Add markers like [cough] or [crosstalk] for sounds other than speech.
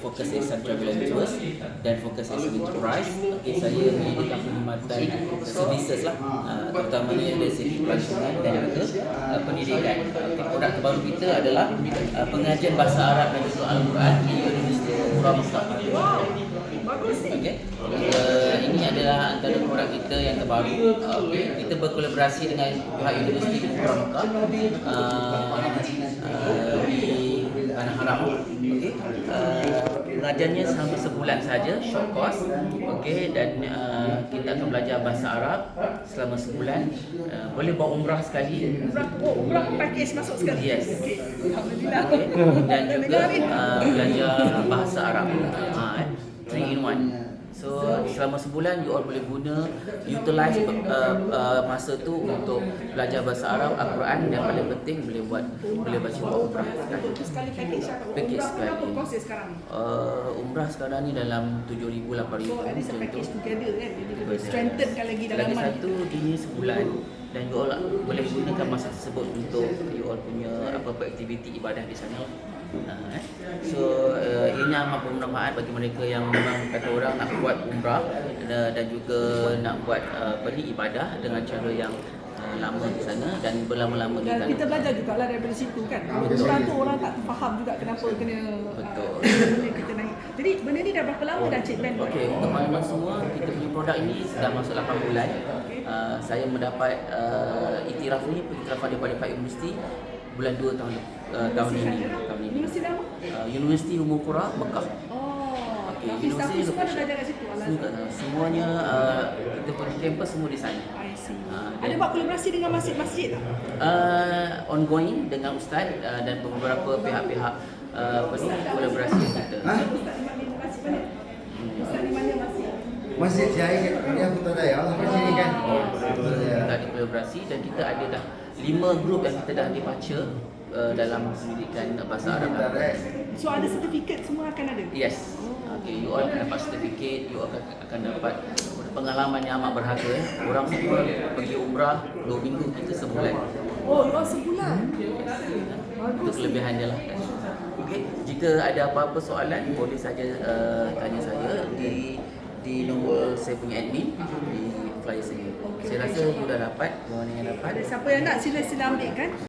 Focus Accent Travel and Tours dan Focus Accent Enterprise. Okey, saya menyediakan perkhidmatan services lah, uh, terutamanya dari segi pelaksanaan dan juga uh, pendidikan. Okay, produk terbaru kita adalah uh, pengajian bahasa Arab dan juga Al-Quran di Universiti Pura Mekah. Wow. Okey. Uh, ini adalah antara produk kita yang terbaru. Okay. Kita berkolaborasi dengan pihak Universiti Pura Mekah uh, uh, di Tanah Haram. Okey. Uh, pengajiannya selama sebulan saja, short course. Okey dan uh, kita akan belajar bahasa Arab selama sebulan. Uh, boleh bawa umrah sekali. Umrah, oh, umrah package masuk sekali. Yes. Okey. Alhamdulillah. Okay. Dan [laughs] juga uh, belajar bahasa Arab. Uh, three in one. So selama sebulan you all boleh guna utilize uh, uh, masa tu untuk belajar bahasa Arab, Al-Quran dan paling penting boleh buat boleh baca buat umrah sekali. Package apa? Package Umrah berapa sekali. kos dia sekarang? Uh, umrah sekarang ni dalam 7000 8000 So, at least a macam package together kan. Jadi Betul. lebih strengthenkan lagi dalam Lagi satu ini sebulan dan you all boleh gunakan masa tersebut untuk you all punya apa-apa aktiviti ibadah di sana. Eh. So uh, ini amat bermanfaat bagi mereka yang memang kata orang nak buat umrah uh, dan juga nak buat uh, apa ni ibadah dengan cara yang uh, lama di sana dan berlama-lama di Dan sana. kita belajar juga lah daripada situ kan. Orang tu orang tak faham juga kenapa kena Betul. uh. Jadi benda ni dah berapa lama dah Cik Ben buat? Okey, untuk makluman semua, kita punya produk ini sudah masuk 8 bulan. Uh, saya mendapat uh, iktiraf ni, iktiraf daripada Pak Universiti bulan 2 tahun uh, tahun ini. Tahun ini. Universiti nama? Uh, Universiti Umur Qura Mekah. Oh, Okey, tapi universiti staff semua dah belajar kat situ. Semua, uh, semuanya uh, kita punya kampus semua di sana. I see. Ah, Ada buat kolaborasi dengan masjid-masjid tak? Uh, ongoing dengan ustaz uh, dan beberapa pihak-pihak uh, apa kolaborasi kita. Ustaz Imam ni masjid mana? Ustaz di mana masjid? Masjid Jaya ni aku tak tahu Allah kat sini kan. kita ada kolaborasi dan kita ada dah lima grup yang kita dah dibaca uh, dalam pendidikan bahasa Arab. So ada sertifikat semua akan ada? Yes. Okay, you all akan dapat sertifikat, you all akan, akan dapat pengalaman yang amat berharga. Eh. Orang semua pergi umrah dua minggu, kita sebulan. Oh, you all sebulan? Itu kelebihannya lah. Okay. Jika ada apa-apa soalan, boleh saja uh, tanya saya di di nombor saya punya admin di flyer saya. Saya rasa you dah dapat, mana yang dapat. Ada siapa yang nak sila-sila ambil kan?